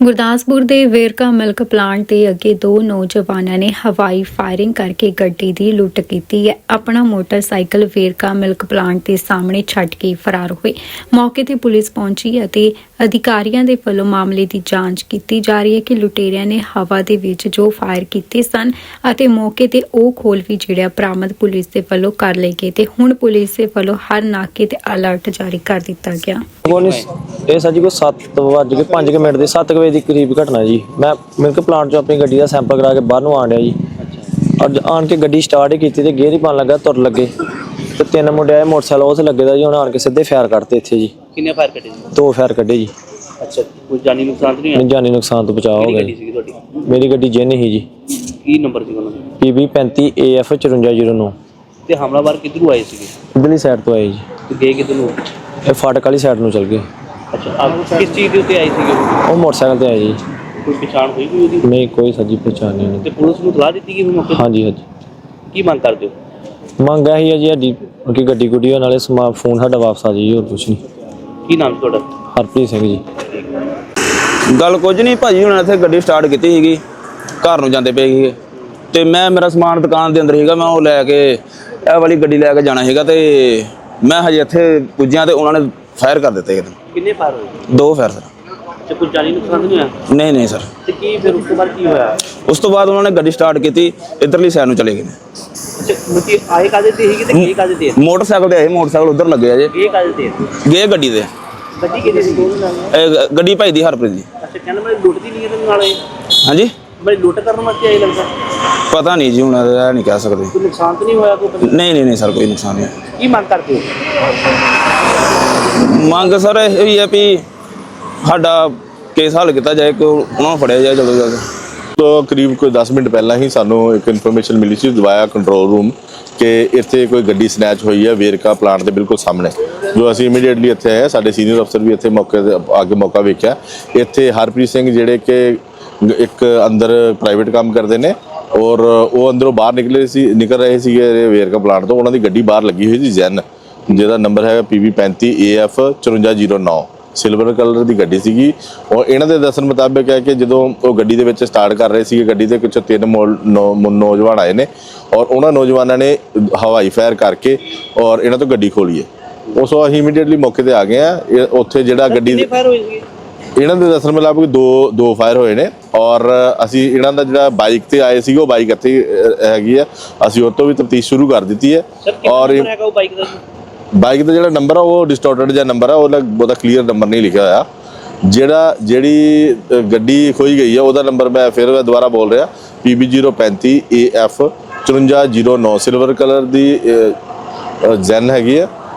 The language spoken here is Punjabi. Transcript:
ਗੁਰਦਾਸਪੁਰ ਦੇ ਵੇਰਕਾ ਮਿਲਕ ਪਲਾਂਟ ਦੇ ਅੱਗੇ ਦੋ ਨੌਜਵਾਨਾਂ ਨੇ ਹਵਾਈ ਫਾਇਰਿੰਗ ਕਰਕੇ ਗੱਡੀ ਦੀ ਲੁੱਟ ਕੀਤੀ ਹੈ। ਆਪਣਾ ਮੋਟਰਸਾਈਕਲ ਵੇਰਕਾ ਮਿਲਕ ਪਲਾਂਟ ਦੇ ਸਾਹਮਣੇ ਛੱਡ ਕੇ ਫਰਾਰ ਹੋਏ। ਮੌਕੇ ਤੇ ਪੁਲਿਸ ਪਹੁੰਚੀ ਅਤੇ ਅਧਿਕਾਰੀਆਂ ਦੇ ਵੱਲੋਂ ਮਾਮਲੇ ਦੀ ਜਾਂਚ ਕੀਤੀ ਜਾ ਰਹੀ ਹੈ ਕਿ ਲੁਟੇਰਿਆਂ ਨੇ ਹਵਾ ਦੇ ਵਿੱਚ ਜੋ ਫਾਇਰ ਕੀਤੇ ਸਨ ਅਤੇ ਮੌਕੇ ਤੇ ਉਹ ਖੋਲ ਵੀ ਜਿਹੜਾ ਬਰਾਮਦ ਪੁਲਿਸ ਦੇ ਵੱਲੋਂ ਕਰ ਲਏ ਗਏ ਤੇ ਹੁਣ ਪੁਲਿਸ ਦੇ ਵੱਲੋਂ ਹਰ ਨਾਕੇ ਤੇ ਅਲਰਟ ਜਾਰੀ ਕਰ ਦਿੱਤਾ ਗਿਆ। ਇਹ ਸਰ ਜੀ ਕੋਈ 7 ਵੱਜ ਕੇ 5 ਮਿੰਟ ਦੇ 7 ਵਜੇ ਦੀ ਕਰੀਬ ਘਟਨਾ ਜੀ। ਮੈਂ ਮਿਲਕ ਪਲਾਂਟ ਚੋਂ ਆਪਣੀ ਗੱਡੀ ਦਾ ਸੈਂਪਲ ਕਰਾ ਕੇ ਬਾਹਰ ਨੂੰ ਆਣ ਡਿਆ ਜੀ। ਅੱਜ ਆਣ ਕੇ ਗੱਡੀ ਸਟਾਰਟ ਹੀ ਕੀਤੀ ਤੇ ਗੇਅਰ ਹੀ ਪਾਣ ਲੱਗਾ ਤੁਰ ਲੱਗੇ। ਤੇ ਤਿੰਨ ਮੁੰਡੇ ਆਏ ਮੋਟਰਸਾਈਕਲ ਉਸ ਲੱਗੇ ਦਾ ਜੀ ਉਹਨਾਂ ਆਣ ਕੇ ਸਿੱਧੇ ਫਾਇਰ ਕਰਤੇ ਇੱਥੇ ਜੀ। ਕਿੰਨੇ ਫਾਇਰ ਕੱਟੇ ਜੀ? ਦੋ ਫਾਇਰ ਕੱਢੇ ਜੀ। ਅੱਛਾ ਕੋਈ ਜਾਨੀ ਨੁਕਸਾਨ ਨਹੀਂ ਹੋਇਆ? ਜਾਨੀ ਨੁਕਸਾਨ ਤੋਂ ਬਚਾਅ ਹੋ ਗਿਆ ਗੱਡੀ ਤੁਹਾਡੀ? ਮੇਰੀ ਗੱਡੀ ਜਿੰਨ ਹੀ ਜੀ। ਕੀ ਨੰਬਰ ਸੀ ਉਹਨਾਂ ਦਾ? PB 35 AF 5409 ਤੇ ਹਮਲਾਵਰ ਕਿੱਧਰੋਂ ਆਏ ਸੀਗੇ? ਇਧਰਲੀ ਸਾਈਡ ਤੋਂ ਆਏ ਜੀ। ਤੇ ਗਏ ਕਿੱਧਰ? ਨੂੰ ਇਹ ਫਾਟਕ ਵਾਲੀ ਸਾਈਡ ਨੂੰ ਚਲ ਗਏ। ਅੱਛਾ ਆਪ ਕਿਸ ਚੀਜ਼ ਦੇ ਉੱਤੇ ਆਏ ਸੀਗੇ ਉਹ? ਉਹ ਮੋਟਰਸਾਈਕਲ ਤੇ ਆਏ ਜੀ। ਕੋਈ ਪਛਾਣ ਹੋਈ ਕੋਈ ਉਹਦੀ? ਨਹੀਂ ਕੋਈ ਸੱਜੀ ਪਛਾਣ ਨਹੀਂ ਤੇ ਪੁਲਿਸ ਨੂੰ ਤਲਾਹ ਦਿੱਤੀ ਗਈ ਮੌਕੇ ਤੇ? ਹਾਂਜੀ ਹਾਂਜੀ। ਕੀ ਮੰਗ ਕਰਦੇ ਹੋ? ਮੰਗ ਇਹੀ ਹੈ ਜੀ ਸਾਡੀ ਕਿ ਗੱਡੀ ਗੁੱਡੀ ਹੋਣ ਨਾਲੇ ਸਮਾ ਫੋਨ ਸਾਡਾ ਵਾਪਸ ਆ ਜੀ ਹੋਰ ਕੁਛ ਨਹੀਂ। ਕੀ ਨਾਮ ਸੀ ਤੁਹਾਡਾ? ਹਰਪ੍ਰੀਤ ਸਿੰਘ ਜੀ। ਗੱਲ ਕੁਝ ਨਹੀਂ ਭਾਜੀ ਹੁਣ ਇੱਥੇ ਗੱਡੀ ਸਟਾਰਟ ਕੀਤੀ ਸੀਗੀ। ਘਰ ਨੂੰ ਜਾਂਦੇ ਪਏ ਸੀਗੇ। ਤੇ ਮੈਂ ਮੇਰਾ ਸਮਾਨ ਦੁਕਾਨ ਦੇ ਅੰਦਰ ਸੀਗਾ ਮੈਂ ਉਹ ਲੈ ਕੇ ਇਹ ਵਾਲੀ ਗੱਡੀ ਲੈ ਕੇ ਜਾਣਾ ਸੀਗਾ ਤੇ ਮੈਂ ਹਜੇ ਇੱਥੇ ਪੁੱਜਿਆ ਤੇ ਉਹਨਾਂ ਨੇ ਫਾਇਰ ਕਰ ਦਿੱਤੇ ਕਿਤੇ ਕਿੰਨੇ ਫਾਇਰ ਹੋਏ? ਦੋ ਫਾਇਰ ਸਰ। ਤੇ ਕੋਈ ਜਾਨੀ ਨੁਕਸਾਨ ਤਾਂ ਨਹੀਂ ਹੋਇਆ? ਨਹੀਂ ਨਹੀਂ ਸਰ। ਤੇ ਕੀ ਫਿਰ ਉਸ ਤੋਂ ਬਾਅਦ ਕੀ ਹੋਇਆ? ਉਸ ਤੋਂ ਬਾਅਦ ਉਹਨਾਂ ਨੇ ਗੱਡੀ ਸਟਾਰਟ ਕੀਤੀ ਇਧਰਲੀ ਸਾਈਡ ਨੂੰ ਚਲੇ ਗਏ। ਨੇ ਅੱਛਾ ਮੁਕੀ ਆਏ ਕਾਦੇ ਤੇ ਸੀਗੇ ਤੇ ਗਏ ਕਾਦੇ ਤੇ? ਮੋਟਰਸਾਈਕਲ ਤੇ ਆਏ ਮੋਟਰਸਾਈਕਲ ਉਧਰ ਲੱਗੇ ਆ ਜੇ। ਗਏ ਕਾਦੇ ਤੇ? ਗਏ ਗੱਡੀ ਦੇ। ਗੱਡੀ ਕਿਹਦੀ ਸੀ? ਇਹ ਗ- ਗੱਡੀ ਭਾਈ ਦੀ ਹਰਪ੍ਰੀਤ ਦੀ। ਅੱਛਾ ਕਹਿੰਦਾ ਮੈਂ ਲੁੱਟਦੀ ਨਹੀਂ ਇਹਦੇ ਨਾਲ ਇਹ ਹਾਂਜੀ? ਮੈਂ ਲੁੱਟ ਕਰਨ ਵਾਸਤੇ ਆਏ ਲੱਗਦਾ? ਪਤਾ ਨਹੀਂ ਜੀ ਹੁਣ ਇਹ ਨਹੀਂ ਕਹਿ ਸਕਦੇ। ਕੋਈ ਨੁਕਸਾਨ ਤਾਂ ਨਹੀਂ ਹੋਇਆ ਕੋਈ? ਨਹੀਂ ਨਹੀਂ ਨਹੀਂ ਸਰ ਕੋਈ ਨੁਕਸਾਨ ਨਹੀਂ। ਕੀ ਮੰਗ ਕਰਦੇ ਹੋ? ਮੰਗ ਸਰ ਇਹ ਹੀ ਹੈ ਵੀ ਸਾਡਾ ਕੇਸ ਹੱਲ ਕੀਤਾ ਜਾਏ ਕਿ ਉਹਨਾਂ ਨੂੰ ਫੜਿਆ ਜਾਏ ਜਲਦੀ ਜਲਦੀ। ਤੋਂ ਕਰੀਬ ਕੋਈ 10 ਮਿੰਟ ਪਹਿਲਾਂ ਹੀ ਸਾਨੂੰ ਇੱਕ ਇਨਫੋਰਮੇਸ਼ਨ ਮਿਲੀ ਸੀ ਦਵਾਇਆ ਕੰਟਰੋਲ ਰੂਮ ਕਿ ਇੱਥੇ ਕੋਈ ਗੱਡੀ ਸਨੈਚ ਹੋਈ ਹੈ, ਵੇਰਕਾ ਪਲਾਂਟ ਦੇ ਬਿਲਕੁਲ ਸਾਹਮਣੇ। ਜੋ ਅਸੀਂ ਇਮੀਡੀਏਟਲੀ ਇੱਥੇ ਆਏ, ਸਾਡੇ ਸੀਨੀਅਰ ਅਫਸਰ ਵੀ ਇੱਥੇ ਮੌਕੇ ਤੇ ਆ ਕੇ ਮੌਕਾ ਵੇਖਿਆ। ਇੱਥੇ ਹਰਪ੍ਰੀਤ ਸਿੰਘ ਜਿਹੜੇ ਕਿ ਇੱਕ ਅੰਦਰ ਪ੍ਰਾਈਵੇਟ ਕੰਮ ਕਰਦੇ ਨੇ ਔਰ ਉਹ ਅੰਦਰੋਂ ਬਾਹਰ ਨਿਕਲੇ ਸੀ, ਨਿਕਲ ਰਹੇ ਸੀਗੇ ਵੇਰਕਾ ਪਲਾਂਟ ਤੋਂ। ਉਹਨਾਂ ਦੀ ਗੱਡੀ ਬਾਹਰ ਲੱਗੀ ਹੋਈ ਸੀ ਜੈਨ ਜਿਹਦਾ ਨੰਬਰ ਹੈਗਾ PB35 AF 5409 ਸਿਲਵਰ ਕਲਰ ਦੀ ਗੱਡੀ ਸੀਗੀ। ਔਰ ਇਹਨਾਂ ਦੇ ਦੱਸਣ ਮੁਤਾਬਕ ਹੈ ਕਿ ਜਦੋਂ ਉਹ ਗੱਡੀ ਦੇ ਵਿੱਚ ਸਟਾਰਟ ਕਰ ਰਹੇ ਸੀਗੇ ਗੱਡੀ ਦੇ ਕੁਝ ਤਿੰਨ ਨੌਜਵਾਨ ਆਏ ਨੇ। ਔਰ ਉਹਨਾਂ ਨੌਜਵਾਨਾਂ ਨੇ ਹਵਾਈ ਫਾਇਰ ਕਰਕੇ ਔਰ ਇਹਨਾਂ ਤੋਂ ਗੱਡੀ ਖੋਲੀ ਹੈ। ਉਸ ਤੋਂ ਅਸੀਂ ਇਮੀਡੀਏਟਲੀ ਮੌਕੇ ਤੇ ਆ ਗਏ ਆ ਉੱਥੇ ਜਿਹੜਾ ਗੱਡੀ ਕਿੰਨੇ ਫਾਇਰ ਹੋਏ ਸੀਗੇ? ਇਹਨਾਂ ਦੇ ਦੱਸਣ ਮੁਤਾਬਕ ਦੋ ਦੋ ਫਾਇਰ ਹੋਏ ਨੇ। ਔਰ ਅਸੀਂ ਇਹਨਾਂ ਦਾ ਜਿਹੜਾ ਬਾਈਕ ਤੇ ਆਏ ਸੀਗੇ ਉਹ ਬਾਈਕ ਇੱਥੇ ਹੈਗੀ ਆ। ਅਸੀਂ ਉਹ ਤੋਂ ਵੀ ਤਫਤੀਸ਼ ਸ਼ੁਰੂ ਕਰ ਦਿੱਤੀ ਹੈ। ਔਰ ਹੈਗਾ ਉਹ ਬਾਈਕ ਦਾ? ਬਾਈਕ ਦਾ ਜਿਹੜਾ ਨੰਬਰ ਆ, ਉਹ ਡਿਸਟੋਰਟਡ ਜਿਹਾ ਨੰਬਰ ਆ, ਉਹਦਾ ਬਹੁਤਾ ਕਲੀਅਰ ਨੰਬਰ ਨਹੀਂ ਲਿਖਿਆ ਹੋਇਆ। ਜਿਹੜਾ, ਜਿਹੜੀ ਗੱਡੀ ਖੋਈ ਗਈ ਆ, ਉਹਦਾ ਨੰਬਰ ਮੈਂ ਫਿਰ ਦੁਬਾਰਾ ਬੋਲ ਰਿਹਾ। PB035 AF 5409 ਸਿਲਵਰ ਕਲਰ ਦੀ ਜੈਨ ਹੈਗੀ ਹੈ